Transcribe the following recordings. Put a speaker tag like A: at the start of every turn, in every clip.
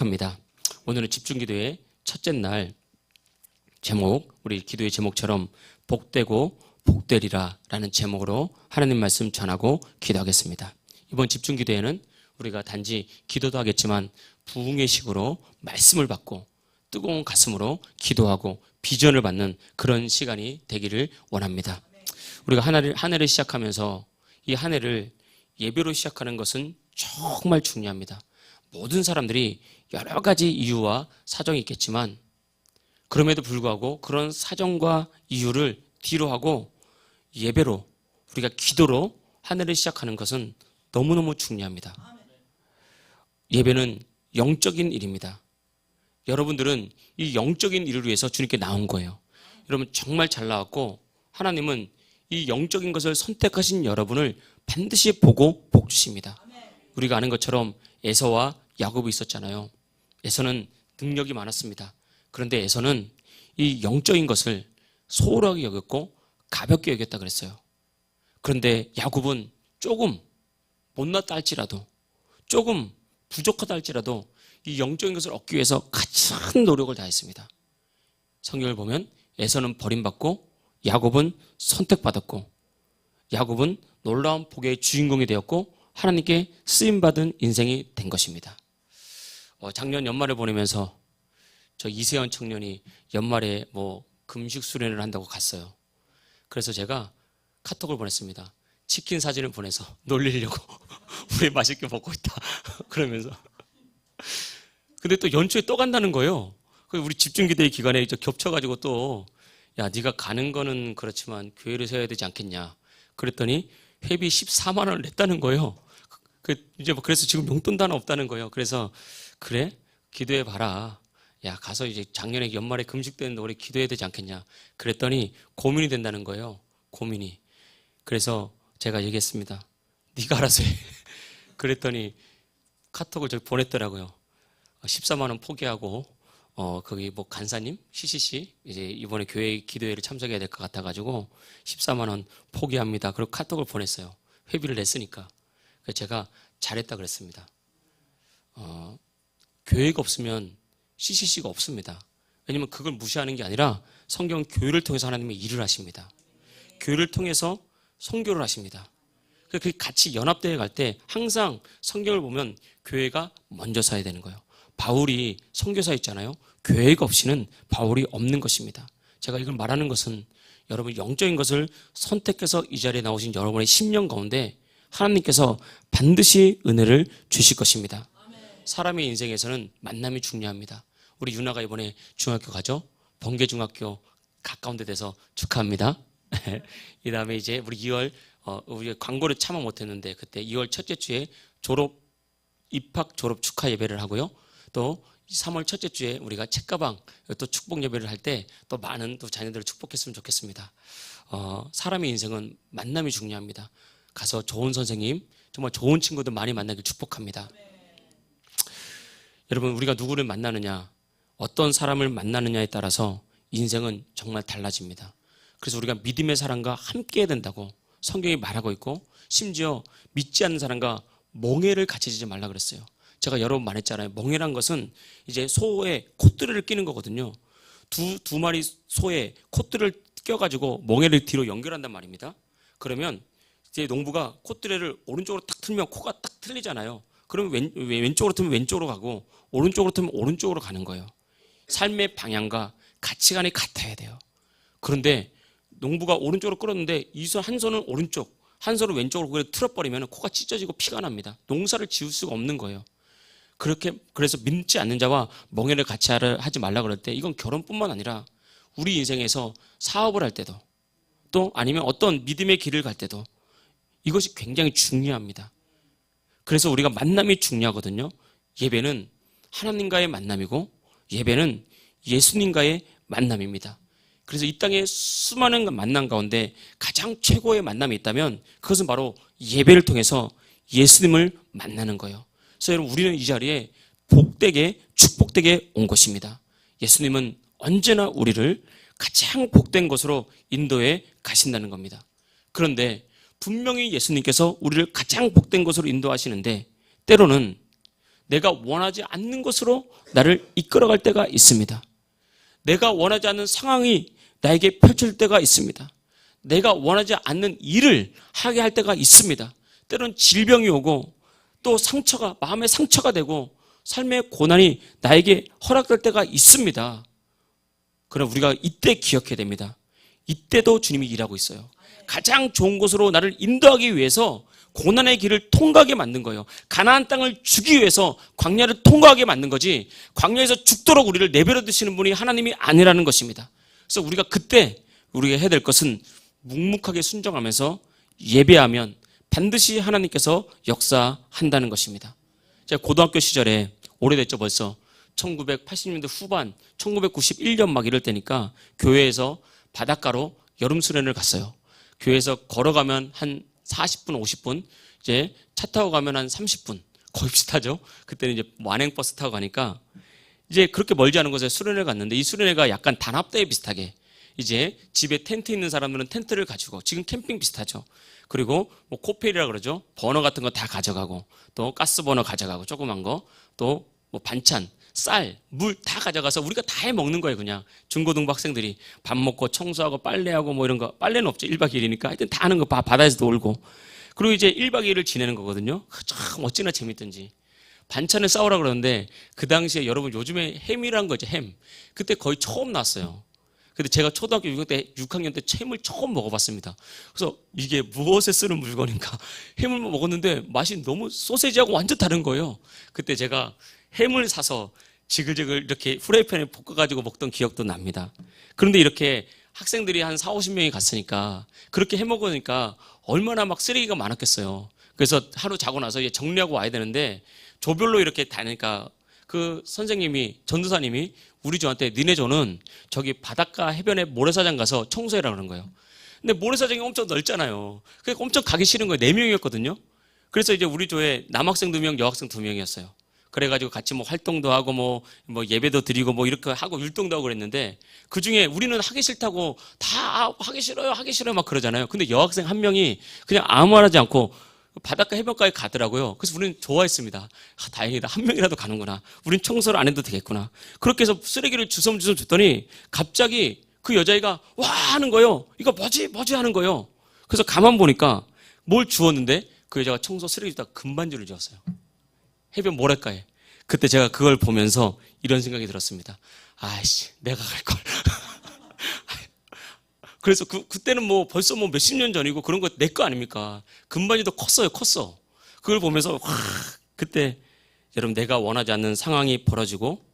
A: 합니다. 오늘은 집중기도의 첫째 날 제목, 우리 기도의 제목처럼 복되고 복되리라 라는 제목으로 하나님 말씀 전하고 기도하겠습니다. 이번 집중기도에는 우리가 단지 기도도 하겠지만 부흥의 식으로 말씀을 받고 뜨거운 가슴으로 기도하고 비전을 받는 그런 시간이 되기를 원합니다. 우리가 한 해를, 한 해를 시작하면서 이 한 해를 예배로 시작하는 것은 정말 중요합니다. 모든 사람들이 여러 가지 이유와 사정이 있겠지만 그럼에도 불구하고 그런 사정과 이유를 뒤로 하고 예배로 우리가 기도로 한 해를 시작하는 것은 너무너무 중요합니다. 예배는 영적인 일입니다. 여러분들은 이 영적인 일을 위해서 주님께 나온 거예요. 여러분 정말 잘 나왔고 하나님은 이 영적인 것을 선택하신 여러분을 반드시 보고 복 주십니다. 우리가 아는 것처럼 에서와 야곱이 있었잖아요. 에서는 능력이 많았습니다. 그런데 에서는 이 영적인 것을 소홀하게 여겼고 가볍게 여겼다 그랬어요. 그런데 야곱은 조금 못났다 할지라도 조금 부족하다 할지라도 이 영적인 것을 얻기 위해서 가장 노력을 다했습니다. 성경을 보면 에서는 버림받고 야곱은 선택받았고 야곱은 놀라운 복의 주인공이 되었고 하나님께 쓰임 받은 인생이 된 것입니다. 어, 작년 연말을 보내면서 저 이세현 청년이 연말에 뭐 금식 수련을 한다고 갔어요. 그래서 제가 카톡을 보냈습니다. 치킨 사진을 보내서 놀리려고 우리 맛있게 먹고 있다 그러면서 근데 또 연초에 또 간다는 거예요. 그래서 우리 집중기대 기간에 저 겹쳐가지고 또 야, 네가 가는 거는 그렇지만 교회를 세워야 되지 않겠냐. 그랬더니 회비 14만 원을 냈다는 거예요. 그 이제 뭐 그래서 지금 용돈도 하나 없다는 거예요. 그래서 그래 기도해 봐라. 야 가서 이제 작년에 연말에 금식되는데 올해 기도해야 되지 않겠냐. 그랬더니 고민이 된다는 거예요. 고민이. 그래서 제가 얘기했습니다. 네가 알아서 해. 그랬더니 카톡을 저기 보냈더라고요. 14만 원 포기하고 어 거기 뭐 간사님 CCC 이제 이번에 교회 기도회를 참석해야 될 것 같아 가지고 14만 원 포기합니다. 그리고 카톡을 보냈어요. 회비를 냈으니까. 제가 잘했다 그랬습니다. 어, 교회가 없으면 CCC가 없습니다. 왜냐면 그걸 무시하는 게 아니라 성경 교회를 통해서 하나님의 일을 하십니다. 교회를 통해서 선교를 하십니다. 그 같이 연합대회 갈 때 항상 성경을 보면 교회가 먼저 서야 되는 거예요. 바울이 선교사 있잖아요. 교회가 없이는 바울이 없는 것입니다. 제가 이걸 말하는 것은 여러분 영적인 것을 선택해서 이 자리에 나오신 여러분의 10년 가운데 하나님께서 반드시 은혜를 주실 것입니다. 사람의 인생에서는 만남이 중요합니다. 우리 유나가 이번에 중학교 가죠? 번개중학교 가까운 데 돼서 축하합니다. 이 다음에 이제 우리 2월 어, 우리 광고를 참아 못했는데 그때 2월 첫째 주에 졸업 입학 졸업 축하 예배를 하고요. 또 3월 첫째 주에 우리가 책가방 또 축복 예배를 할 때 또 많은 또 자녀들을 축복했으면 좋겠습니다. 어, 사람의 인생은 만남이 중요합니다. 가서 좋은 선생님, 정말 좋은 친구들 많이 만나길 축복합니다. 여러분 우리가 누구를 만나느냐, 어떤 사람을 만나느냐에 따라서 인생은 정말 달라집니다. 그래서 우리가 믿음의 사람과 함께 해야 된다고 성경이 말하고 있고 심지어 믿지 않는 사람과 멍해를 같이 지지 말라 그랬어요. 제가 여러 번 말했잖아요. 멍해란 것은 이제 소의 콧뚜레를 끼는 거거든요. 두, 두 마리 소의 콧뚜레를 껴가지고 멍해를 뒤로 연결한단 말입니다. 그러면 이제 농부가 콧뚜레를 오른쪽으로 딱 틀면 코가 딱 틀리잖아요. 그러면 왼, 왼쪽으로 틀면 왼쪽으로 가고 오른쪽으로 틀면 오른쪽으로 가는 거예요. 삶의 방향과 가치관이 같아야 돼요. 그런데 농부가 오른쪽으로 끌었는데 이 손 한 손은 오른쪽, 한 손은 왼쪽으로 그래 틀어버리면 코가 찢어지고 피가 납니다. 농사를 지을 수가 없는 거예요. 그렇게 그래서 믿지 않는 자와 멍해를 같이 하지 말라 그럴 때 이건 결혼뿐만 아니라 우리 인생에서 사업을 할 때도 또 아니면 어떤 믿음의 길을 갈 때도 이것이 굉장히 중요합니다. 그래서 우리가 만남이 중요하거든요. 예배는 하나님과의 만남이고 예배는 예수님과의 만남입니다. 그래서 이 땅에 수많은 만남 가운데 가장 최고의 만남이 있다면 그것은 바로 예배를 통해서 예수님을 만나는 거예요. 그래서 여러분 우리는 이 자리에 복되게 축복되게 온 것입니다. 예수님은 언제나 우리를 가장 복된 것으로 인도해 가신다는 겁니다. 그런데 분명히 예수님께서 우리를 가장 복된 것으로 인도하시는데 때로는 내가 원하지 않는 것으로 나를 이끌어갈 때가 있습니다. 내가 원하지 않는 상황이 나에게 펼칠 때가 있습니다. 내가 원하지 않는 일을 하게 할 때가 있습니다. 때론 질병이 오고 또 상처가 마음의 상처가 되고 삶의 고난이 나에게 허락될 때가 있습니다. 그러나 우리가 이때 기억해야 됩니다. 이때도 주님이 일하고 있어요. 가장 좋은 곳으로 나를 인도하기 위해서 고난의 길을 통과하게 만든 거예요. 가나안 땅을 주기 위해서 광야를 통과하게 만든 거지. 광야에서 죽도록 우리를 내버려 두시는 분이 하나님이 아니라는 것입니다. 그래서 우리가 그때 우리가 해야 될 것은 묵묵하게 순종하면서 예배하면 반드시 하나님께서 역사한다는 것입니다. 제가 고등학교 시절에 오래됐죠 벌써 1980년대 후반 1991년 막 이럴 때니까 교회에서 바닷가로 여름 수련을 갔어요. 교회에서 걸어가면 한 40분 50분 이제 차 타고 가면 한 30분 거의 비슷하죠. 그때는 이제 완행 버스 타고 가니까 이제 그렇게 멀지 않은 곳에 수련회 갔는데 이 수련회가 약간 단합대회 비슷하게 이제 집에 텐트 있는 사람들은 텐트를 가지고 지금 캠핑 비슷하죠. 그리고 뭐 코페리라 그러죠. 버너 같은 거 다 가져가고 또 가스 버너 가져가고 조그만 거 또 뭐 반찬 쌀, 물 다 가져가서 우리가 다 해 먹는 거예요, 그냥. 중고등부 학생들이 밥 먹고 청소하고 빨래하고 뭐 이런 거. 빨래는 없죠. 1박 2일이니까. 하여튼 다 하는 거 바, 바다에서 놀고. 그리고 이제 1박 2일을 지내는 거거든요. 참 어찌나 재밌든지. 반찬을 싸우라 그러는데 그 당시에 여러분 요즘에 햄이란 거죠, 햄. 그때 거의 처음 났어요. 근데 제가 초등학교 6학년 때, 6학년 때 햄을 처음 먹어봤습니다. 그래서 이게 무엇에 쓰는 물건인가? 햄을 먹었는데 맛이 너무 소세지하고 완전 다른 거예요. 그때 제가 햄을 사서 지글지글 이렇게 후라이팬에 볶아가지고 먹던 기억도 납니다. 그런데 이렇게 학생들이 한 4, 50명이 갔으니까 그렇게 해 먹으니까 얼마나 막 쓰레기가 많았겠어요. 그래서 하루 자고 나서 이제 정리하고 와야 되는데 조별로 이렇게 다니까 그 선생님이 전도사님이 우리 조한테 니네 조는 저기 바닷가 해변에 모래사장 가서 청소해라 그런 거예요. 근데 모래사장이 엄청 넓잖아요. 그러니까 엄청 가기 싫은 거예요. 네 명이었거든요. 그래서 이제 우리 조에 남학생 두 명, 여학생 두 명이었어요. 그래가지고 같이 뭐 활동도 하고 뭐, 뭐 예배도 드리고 뭐 이렇게 하고 율동도 하고 그랬는데 그 중에 우리는 하기 싫다고 다 하기 싫어요, 하기 싫어요 막 그러잖아요. 근데 여학생 한 명이 그냥 아무 말 하지 않고 바닷가 해변가에 가더라고요. 그래서 우리는 좋아했습니다. 아, 다행이다. 한 명이라도 가는구나. 우린 청소를 안 해도 되겠구나. 그렇게 해서 쓰레기를 주섬주섬 줬더니 갑자기 그 여자애가 와 하는 거예요. 이거 뭐지? 뭐지? 하는 거예요. 그래서 가만 보니까 뭘 주웠는데 그 여자가 청소 쓰레기 다 금반지를 주었어요. 해변 모래가에. 그때 제가 그걸 보면서 이런 생각이 들었습니다. 아이씨, 내가 갈 걸. 그래서 그, 그때는 뭐 벌써 뭐 몇십 년 전이고 그런 거 내 거 아닙니까? 금반지도 컸어요, 컸어. 그걸 보면서, 와, 그때 여러분 내가 원하지 않는 상황이 벌어지고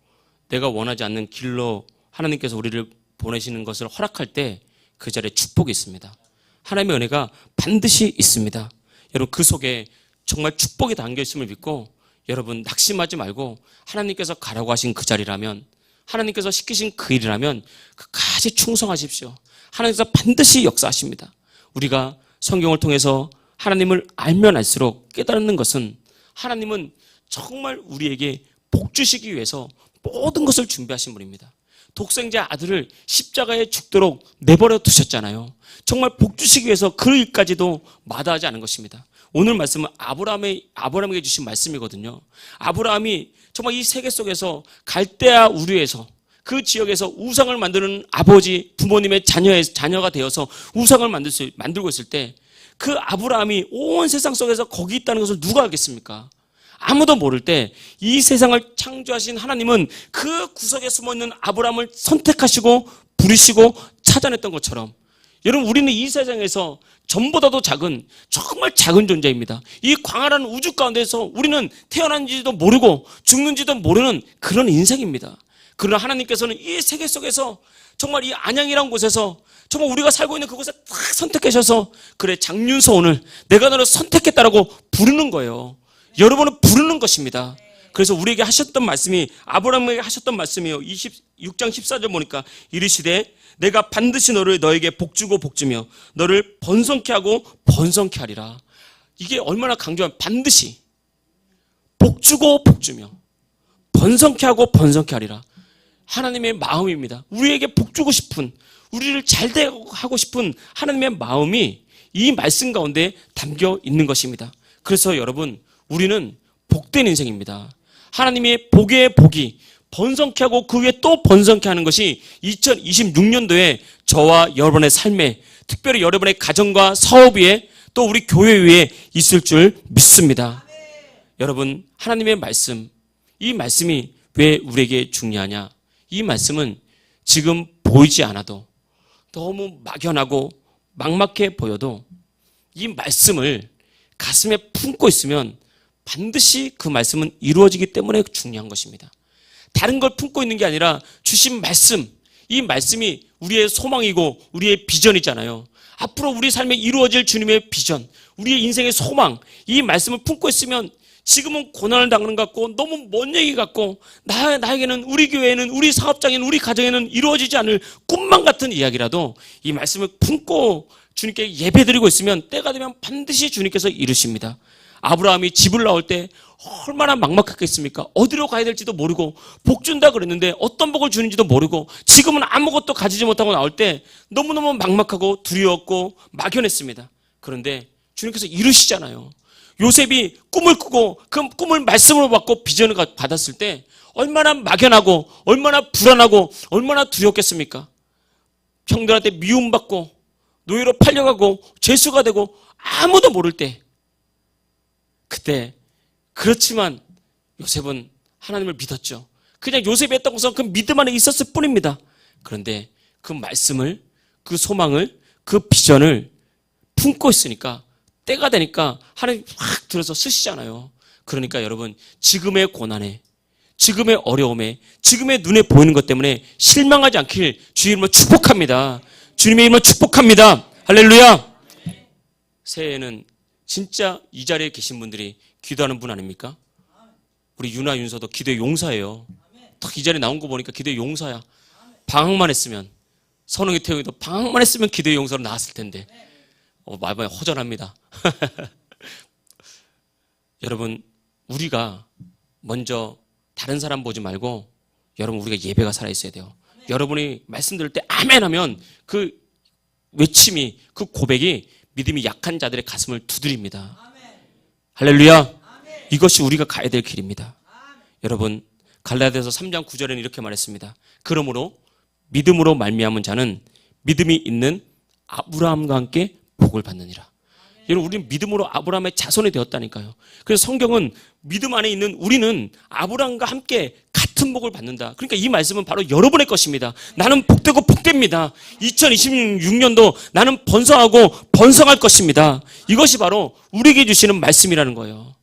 A: 내가 원하지 않는 길로 하나님께서 우리를 보내시는 것을 허락할 때 그 자리에 축복이 있습니다. 하나님의 은혜가 반드시 있습니다. 여러분 그 속에 정말 축복이 담겨 있음을 믿고 여러분 낙심하지 말고 하나님께서 가라고 하신 그 자리라면 하나님께서 시키신 그 일이라면 끝까지 충성하십시오. 하나님께서 반드시 역사하십니다. 우리가 성경을 통해서 하나님을 알면 알수록 깨닫는 것은 하나님은 정말 우리에게 복 주시기 위해서 모든 것을 준비하신 분입니다. 독생자 아들을 십자가에 죽도록 내버려 두셨잖아요. 정말 복 주시기 위해서 그 일까지도 마다하지 않은 것입니다. 오늘 말씀은 아브라함의 아브라함에게 주신 말씀이거든요. 아브라함이 정말 이 세계 속에서 갈대아 우르에서 그 지역에서 우상을 만드는 아버지 부모님의 자녀의 자녀가 되어서 우상을 만들 수, 만들고 있을 때 그 아브라함이 온 세상 속에서 거기 있다는 것을 누가 알겠습니까? 아무도 모를 때 이 세상을 창조하신 하나님은 그 구석에 숨어 있는 아브라함을 선택하시고 부르시고 찾아냈던 것처럼 여러분 우리는 이 세상에서 전보다도 작은 정말 작은 존재입니다. 이 광활한 우주 가운데서 우리는 태어난지도 모르고 죽는지도 모르는 그런 인생입니다. 그러나 하나님께서는 이 세계 속에서 정말 이 안양이란 곳에서 정말 우리가 살고 있는 그곳에 딱 선택하셔서 그래 장윤서 오늘 내가 너를 선택했다라고 부르는 거예요. 여러분은 부르는 것입니다. 그래서 우리에게 하셨던 말씀이 아브라함에게 하셨던 말씀이요. 26장 14절 보니까 이르시되 내가 반드시 너를 너에게 복주고 복주며 너를 번성케 하고 번성케 하리라. 이게 얼마나 강조한 반드시 복주고 복주며 번성케 하고 번성케 하리라. 하나님의 마음입니다. 우리에게 복주고 싶은 우리를 잘 하고 싶은 하나님의 마음이 이 말씀 가운데 담겨 있는 것입니다. 그래서 여러분 우리는 복된 인생입니다. 하나님의 복의 복이 번성케 하고 그 위에 또 번성케 하는 것이 2026년도에 저와 여러분의 삶에 특별히 여러분의 가정과 사업 위에 또 우리 교회 위에 있을 줄 믿습니다. 여러분, 하나님의 말씀, 이 말씀이 왜 우리에게 중요하냐? 이 말씀은 지금 보이지 않아도 너무 막연하고 막막해 보여도 이 말씀을 가슴에 품고 있으면 반드시 그 말씀은 이루어지기 때문에 중요한 것입니다. 다른 걸 품고 있는 게 아니라 주신 말씀, 이 말씀이 우리의 소망이고 우리의 비전이잖아요. 앞으로 우리 삶에 이루어질 주님의 비전, 우리의 인생의 소망, 이 말씀을 품고 있으면 지금은 고난을 당하는 것 같고 너무 먼 얘기 같고 나, 나에게는 우리 교회에는 우리 사업장에는 우리 가정에는 이루어지지 않을 꿈만 같은 이야기라도 이 말씀을 품고 주님께 예배드리고 있으면 때가 되면 반드시 주님께서 이루십니다. 아브라함이 집을 나올 때 얼마나 막막했겠습니까? 어디로 가야 될지도 모르고 복 준다 그랬는데 어떤 복을 주는지도 모르고 지금은 아무것도 가지지 못하고 나올 때 너무너무 막막하고 두려웠고 막연했습니다. 그런데 주님께서 이루시잖아요. 요셉이 꿈을 꾸고 그 꿈을 말씀으로 받고 비전을 받았을 때 얼마나 막연하고 얼마나 불안하고 얼마나 두렵겠습니까? 형들한테 미움받고 노예로 팔려가고 죄수가 되고 아무도 모를 때 그때 그렇지만 요셉은 하나님을 믿었죠. 그냥 요셉이 했던 것은 그 믿음 안에 있었을 뿐입니다. 그런데 그 말씀을 그 소망을 그 비전을 품고 있으니까 때가 되니까 하나님 확 들어서 쓰시잖아요. 그러니까 여러분 지금의 고난에 지금의 어려움에 지금의 눈에 보이는 것 때문에 실망하지 않길 주의 이름으로 축복합니다. 주님의 이름으로 축복합니다. 할렐루야. 새해에는 진짜 이 자리에 계신 분들이 기도하는 분 아닙니까? 우리 유나 윤서도 기도의 용사예요. 딱 이 자리에 나온 거 보니까 기도의 용사야. 방학만 했으면 선웅이 태웅이도 방학만 했으면 기도의 용사로 나왔을 텐데 어, 마음이 허전합니다. 여러분 우리가 먼저 다른 사람 보지 말고 여러분 우리가 예배가 살아 있어야 돼요. 여러분이 말씀 들을 때 아멘 하면 그 외침이 그 고백이 믿음이 약한 자들의 가슴을 두드립니다. 할렐루야. 이것이 우리가 가야 될 길입니다. 여러분 갈라디아서 3장 9절에는 이렇게 말했습니다. 그러므로 믿음으로 말미암은 자는 믿음이 있는 아브라함과 함께 복을 받느니라. 여러분 우리는 믿음으로 아브라함의 자손이 되었다니까요. 그래서 성경은 믿음 안에 있는 우리는 아브라함과 함께 같은 복을 받는다. 그러니까 이 말씀은 바로 여러분의 것입니다. 나는 복되고 복됩니다. 2026년도 나는 번성하고 번성할 것입니다. 이것이 바로 우리에게 주시는 말씀이라는 거예요.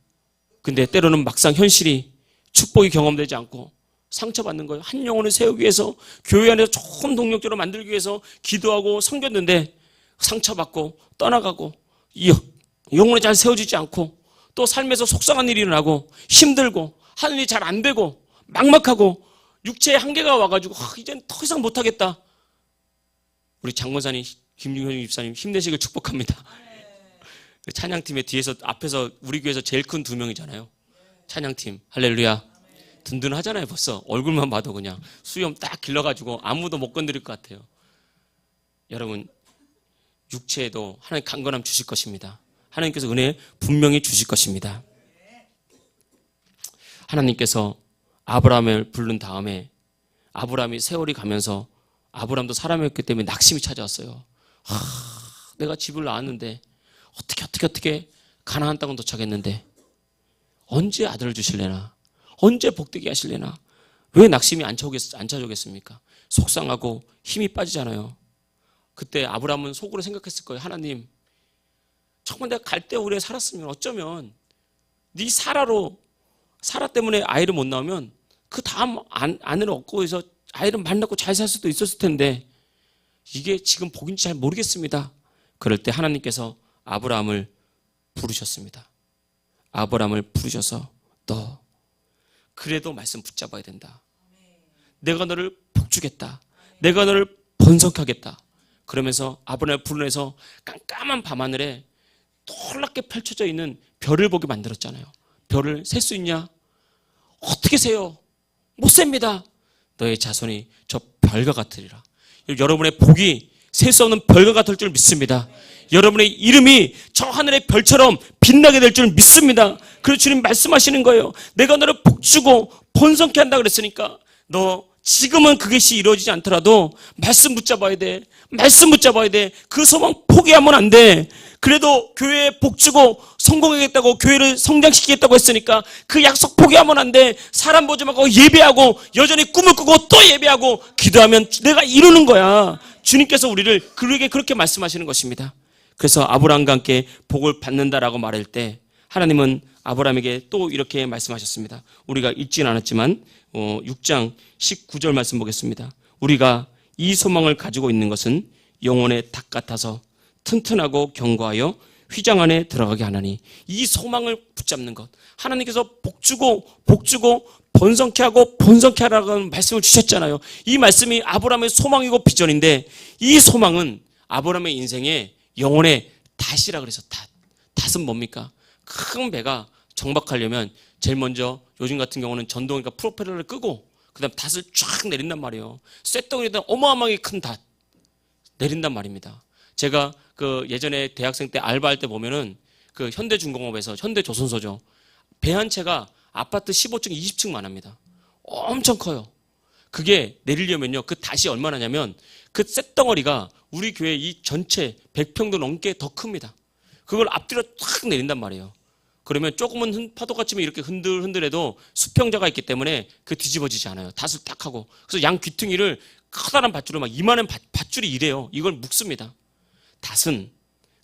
A: 근데 때로는 막상 현실이 축복이 경험되지 않고 상처받는 거예요. 한 영혼을 세우기 위해서 교회 안에서 좋은 동력적으로 만들기 위해서 기도하고 섬겼는데 상처받고 떠나가고 이 영혼이 잘 세워지지 않고 또 삶에서 속상한 일이 일어나고 힘들고 하는 일이 잘 안 되고 막막하고 육체의 한계가 와가지고 아, 이젠 더 이상 못하겠다. 우리 장건사님 김중현 집사님 힘내시길 축복합니다. 그 찬양팀의 뒤에서 앞에서 우리 교회에서 제일 큰 두 명이잖아요. 찬양팀 할렐루야. 든든하잖아요 벌써 얼굴만 봐도 그냥 수염 딱 길러가지고 아무도 못 건드릴 것 같아요. 여러분 육체에도 하나님 강건함 주실 것입니다. 하나님께서 은혜 분명히 주실 것입니다. 하나님께서 아브라함을 부른 다음에 아브라함이 세월이 가면서 아브라함도 사람이었기 때문에 낙심이 찾아왔어요. 하, 내가 집을 나왔는데 어떻게 어떻게 어떻게 가나안 땅은 도착했는데 언제 아들을 주실래나? 언제 복되게 하실래나? 왜 낙심이 안, 찾아오겠습니까? 속상하고 힘이 빠지잖아요. 그때 아브라함은 속으로 생각했을 거예요. 하나님, 정말 내가 갈대 오래 살았으면 어쩌면 네 사라로 사라 때문에 아이를 못 낳으면 그 다음 안, 아내를 얻고 해서 아이를 만나고 잘 살 수도 있었을 텐데 이게 지금 복인지 잘 모르겠습니다. 그럴 때 하나님께서 아브라함을 부르셨습니다. 아브라함을 부르셔서 너 그래도 말씀 붙잡아야 된다. 내가 너를 복주겠다. 내가 너를 번성하겠다. 그러면서 아브라함을 불러내서 깜깜한 밤하늘에 놀랍게 펼쳐져 있는 별을 보게 만들었잖아요. 별을 셀 수 있냐? 어떻게 세요? 못 셉니다. 너의 자손이 저 별과 같으리라. 여러분의 복이 셀 수 없는 별과 같을 줄 믿습니다. 여러분의 이름이 저 하늘의 별처럼 빛나게 될 줄 믿습니다. 그래서 주님 말씀하시는 거예요. 내가 너를 복주고 번성케 한다 그랬으니까 너 지금은 그것이 이루어지지 않더라도 말씀 붙잡아야 돼. 말씀 붙잡아야 돼. 그 소망 포기하면 안 돼. 그래도 교회에 복주고 성공하겠다고 교회를 성장시키겠다고 했으니까 그 약속 포기하면 안 돼. 사람 보지 말고 예배하고 여전히 꿈을 꾸고 또 예배하고 기도하면 내가 이루는 거야. 주님께서 우리를 그에게 그렇게 말씀하시는 것입니다. 그래서 아브라함과 함께 복을 받는다라고 말할 때 하나님은 아브라함에게 또 이렇게 말씀하셨습니다. 우리가 읽진 않았지만 어, 6장 19절 말씀 보겠습니다. 우리가 이 소망을 가지고 있는 것은 영혼의 닭 같아서 튼튼하고 견고하여 휘장 안에 들어가게 하나니 이 소망을 붙잡는 것 하나님께서 복주고 복주고 번성케 하고 번성케 하라는 말씀을 주셨잖아요. 이 말씀이 아브라함의 소망이고 비전인데 이 소망은 아브라함의 인생의 영혼의 닷이라 그래서 닷. 닷은 뭡니까? 큰 배가 정박하려면 제일 먼저 요즘 같은 경우는 전동이니까 프로펠러를 끄고 그다음 닷을 쫙 내린단 말이에요. 쇳덩이에다 어마어마하게 큰 닷 내린단 말입니다. 제가 그 예전에 대학생 때 알바할 때 보면은 그 현대중공업에서 현대조선소죠. 배 한 채가 아파트 15층, 20층만 합니다. 엄청 커요. 그게 내리려면요. 그 닷이 얼마나냐면 그 쇳덩어리가 우리 교회 이 전체 100평도 넘게 더 큽니다. 그걸 앞뒤로 탁 내린단 말이에요. 그러면 조금은 흔- 파도가 치면 이렇게 흔들흔들해도 수평자가 있기 때문에 그 뒤집어지지 않아요. 닷을 딱 하고. 그래서 양 귀퉁이를 커다란 밧줄로 막 이만한 밧- 밧줄이 이래요. 이걸 묶습니다. 닷은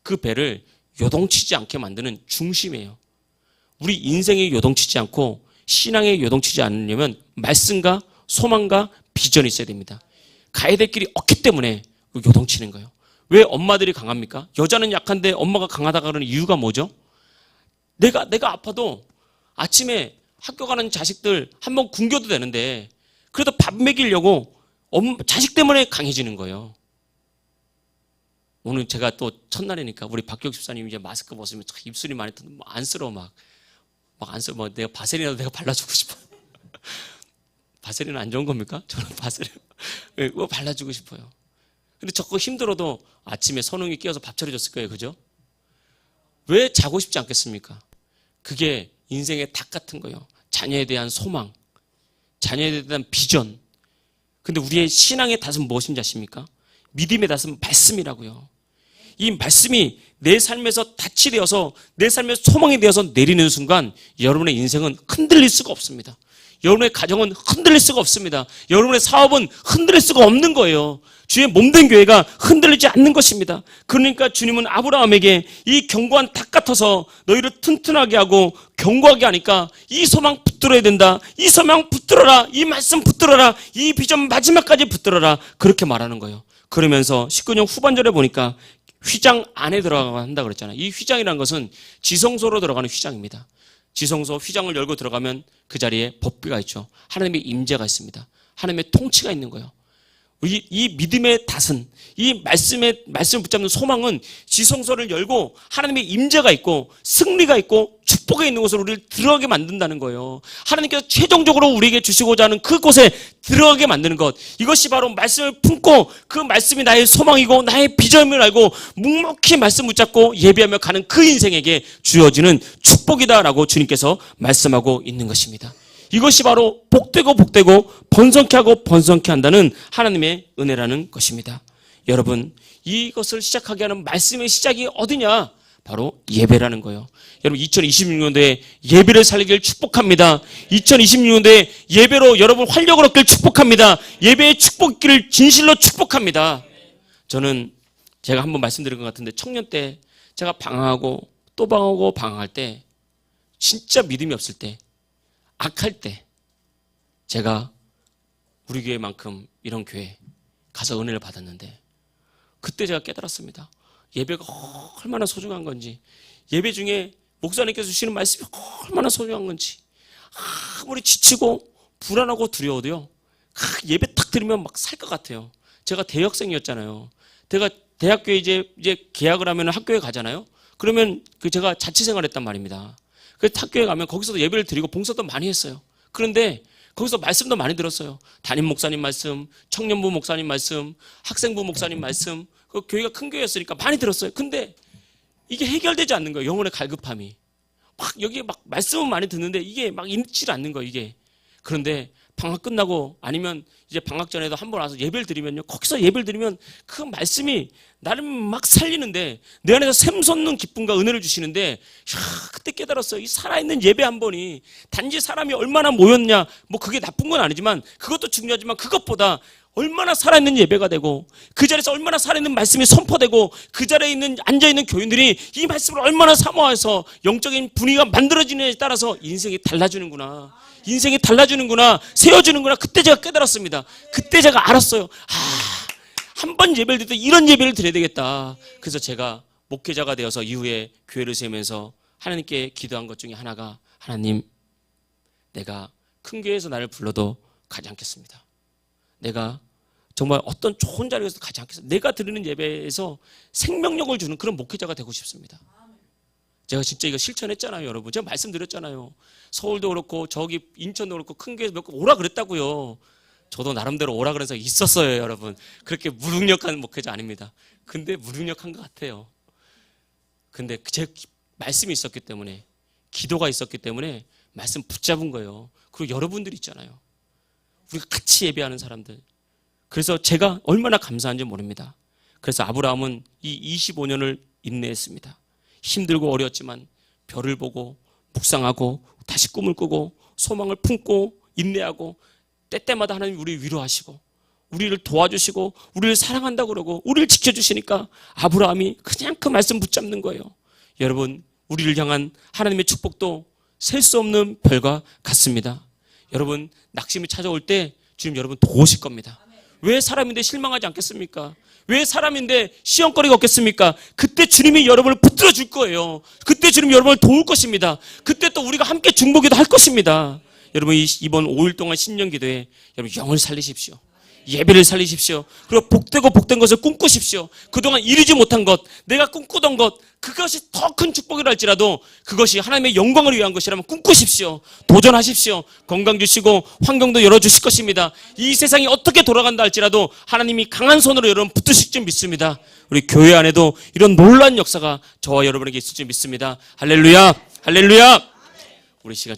A: 그 배를 요동치지 않게 만드는 중심이에요. 우리 인생에 요동치지 않고 신앙에 요동치지 않으려면 말씀과 소망과 비전이 있어야 됩니다. 가야 될 길이 없기 때문에 요동치는 거예요. 왜 엄마들이 강합니까? 여자는 약한데 엄마가 강하다 그러는 이유가 뭐죠? 내가 내가 아파도 아침에 학교 가는 자식들 한번 굶겨도 되는데 그래도 밥 먹이려고 엄, 자식 때문에 강해지는 거예요. 오늘 제가 또 첫날이니까 우리 박경 집사님 이제 마스크 벗으면 참 입술이 많이 뭐 안쓰러워 막. 막 안쓰러워. 뭐 내가 바세린이라도 내가 발라주고 싶어. 바세린은 안 좋은 겁니까? 저는 바세린. 예, 그거 발라주고 싶어요. 근데 저거 힘들어도 아침에 선웅이 끼어서 밥 차려줬을 거예요. 그죠? 왜 자고 싶지 않겠습니까? 그게 인생의 닭 같은 거예요. 자녀에 대한 소망, 자녀에 대한 비전. 근데 우리의 신앙의 닷은 무엇인지 아십니까? 믿음의 닷은 말씀이라고요. 이 말씀이 내 삶에서 닻이 되어서 내 삶의 소망이 되어서 내리는 순간 여러분의 인생은 흔들릴 수가 없습니다. 여러분의 가정은 흔들릴 수가 없습니다. 여러분의 사업은 흔들릴 수가 없는 거예요. 주의 몸된 교회가 흔들리지 않는 것입니다. 그러니까 주님은 아브라함에게 이 견고한 닭 같아서 너희를 튼튼하게 하고 견고하게 하니까 이 소망 붙들어야 된다. 이 소망 붙들어라. 이 말씀 붙들어라. 이 비전 마지막까지 붙들어라. 그렇게 말하는 거예요. 그러면서 19년 후반절에 보니까 휘장 안에 들어가 한다 그랬잖아요. 이 휘장이라는 것은 지성소로 들어가는 휘장입니다. 지성소 휘장을 열고 들어가면 그 자리에 법궤가 있죠. 하나님의 임재가 있습니다. 하나님의 통치가 있는 거예요. 이, 이 믿음의 닷은 이 말씀의 말씀을 붙잡는 소망은 지성소를 열고 하나님의 임재가 있고 승리가 있고 축복에 있는 곳으로 우리를 들어가게 만든다는 거예요. 하나님께서 최종적으로 우리에게 주시고자 하는 그곳에 들어가게 만드는 것. 이것이 바로 말씀을 품고 그 말씀이 나의 소망이고 나의 비전임을 알고 묵묵히 말씀 붙잡고 예배하며 가는 그 인생에게 주어지는 축복이다라고 주님께서 말씀하고 있는 것입니다. 이것이 바로 복되고 복되고 번성케 하고 번성케 한다는 하나님의 은혜라는 것입니다. 여러분, 이것을 시작하게 하는 말씀의 시작이 어디냐? 바로 예배라는 거예요. 여러분, 2026년도에 예배를 살리길 축복합니다. 2026년도에 예배로 여러분 활력을 얻길 축복합니다. 예배의 축복기를 진실로 축복합니다. 저는 제가 한번 말씀드린 것 같은데 청년 때 제가 방황하고 또 방황하고 방황할 때 진짜 믿음이 없을 때 악할 때 제가 우리 교회만큼 이런 교회 가서 은혜를 받았는데 그때 제가 깨달았습니다. 예배가 얼마나 소중한 건지 예배 중에 목사님께서 주시는 말씀이 얼마나 소중한 건지 아무리 지치고 불안하고 두려워도요 아, 예배 탁 들으면 막 살 것 같아요. 제가 대학생이었잖아요. 제가 대학교에 이제 이제 계약을 하면 학교에 가잖아요. 그러면 그 제가 자취 생활 했단 말입니다. 그래서 학교에 가면 거기서도 예배를 드리고 봉사도 많이 했어요. 그런데 거기서 말씀도 많이 들었어요. 담임 목사님 말씀, 청년부 목사님 말씀, 학생부 목사님 말씀, 그 교회가 큰 교회였으니까 많이 들었어요. 근데 이게 해결되지 않는 거예요. 영혼의 갈급함이. 막 여기에 막 말씀은 많이 듣는데 이게 막 읽질 않는 거예요. 이게. 그런데 방학 끝나고 아니면 이제 방학 전에도 한 번 와서 예배를 드리면요. 거기서 예배를 드리면 그 말씀이 나를 막 살리는데 내 안에서 샘솟는 기쁨과 은혜를 주시는데 야, 그때 깨달았어요. 이 살아있는 예배 한 번이 단지 사람이 얼마나 모였냐 뭐 그게 나쁜 건 아니지만 그것도 중요하지만 그것보다 얼마나 살아있는 예배가 되고 그 자리에서 얼마나 살아있는 말씀이 선포되고 그 자리에 있는 앉아있는 교인들이 이 말씀을 얼마나 사모해서 영적인 분위기가 만들어지느냐에 따라서 인생이 달라지는구나. 인생이 달라지는구나. 세워지는구나. 그때 제가 깨달았습니다. 그때 제가 알았어요. 아, 한 번 예배를 드릴 때 이런 예배를 드려야 되겠다. 그래서 제가 목회자가 되어서 이후에 교회를 세우면서 하나님께 기도한 것 중에 하나가 하나님 내가 큰 교회에서 나를 불러도 가지 않겠습니다. 내가 정말 어떤 좋은 자리에서 가지 않겠습니다. 내가 드리는 예배에서 생명력을 주는 그런 목회자가 되고 싶습니다. 제가 진짜 이거 실천했잖아요, 여러분. 제가 말씀드렸잖아요. 서울도 그렇고 저기 인천도 그렇고 큰 교회에서 몇번 오라 그랬다고요. 저도 나름대로 오라 그래서 있었어요, 여러분. 그렇게 무능력한 목회자 아닙니다. 근데 무능력한 것 같아요. 근데 제 기- 말씀이 있었기 때문에 기도가 있었기 때문에 말씀 붙잡은 거예요. 그리고 여러분들 있잖아요. 우리가 같이 예배하는 사람들. 그래서 제가 얼마나 감사한지 모릅니다. 그래서 아브라함은 이 25년을 인내했습니다. 힘들고 어려웠지만 별을 보고 묵상하고 다시 꿈을 꾸고 소망을 품고 인내하고 때때마다 하나님 우리 위로하시고 우리를 도와주시고 우리를 사랑한다고 그러고 우리를 지켜주시니까 아브라함이 그냥 그 말씀 붙잡는 거예요. 여러분 우리를 향한 하나님의 축복도 셀 수 없는 별과 같습니다. 여러분 낙심이 찾아올 때 주님 여러분 도우실 겁니다. 왜 사람인데 실망하지 않겠습니까? 왜 사람인데 시험거리가 없겠습니까? 그때 주님이 여러분을 붙들어 줄 거예요. 그때 주님이 여러분을 도울 것입니다. 그때 또 우리가 함께 중보기도 할 것입니다. 여러분 이- 이번 5일 동안 신년 기도에 여러분 영을 살리십시오. 예배를 살리십시오. 그리고 복되고 복된 것을 꿈꾸십시오. 그동안 이루지 못한 것, 내가 꿈꾸던 것, 그것이 더 큰 축복이라 할지라도 그것이 하나님의 영광을 위한 것이라면 꿈꾸십시오. 도전하십시오. 건강 주시고 환경도 열어주실 것입니다. 이 세상이 어떻게 돌아간다 할지라도 하나님이 강한 손으로 여러분 붙드실 줄 믿습니다. 우리 교회 안에도 이런 놀란 역사가 저와 여러분에게 있을 줄 믿습니다. 할렐루야! 할렐루야! 우리 시간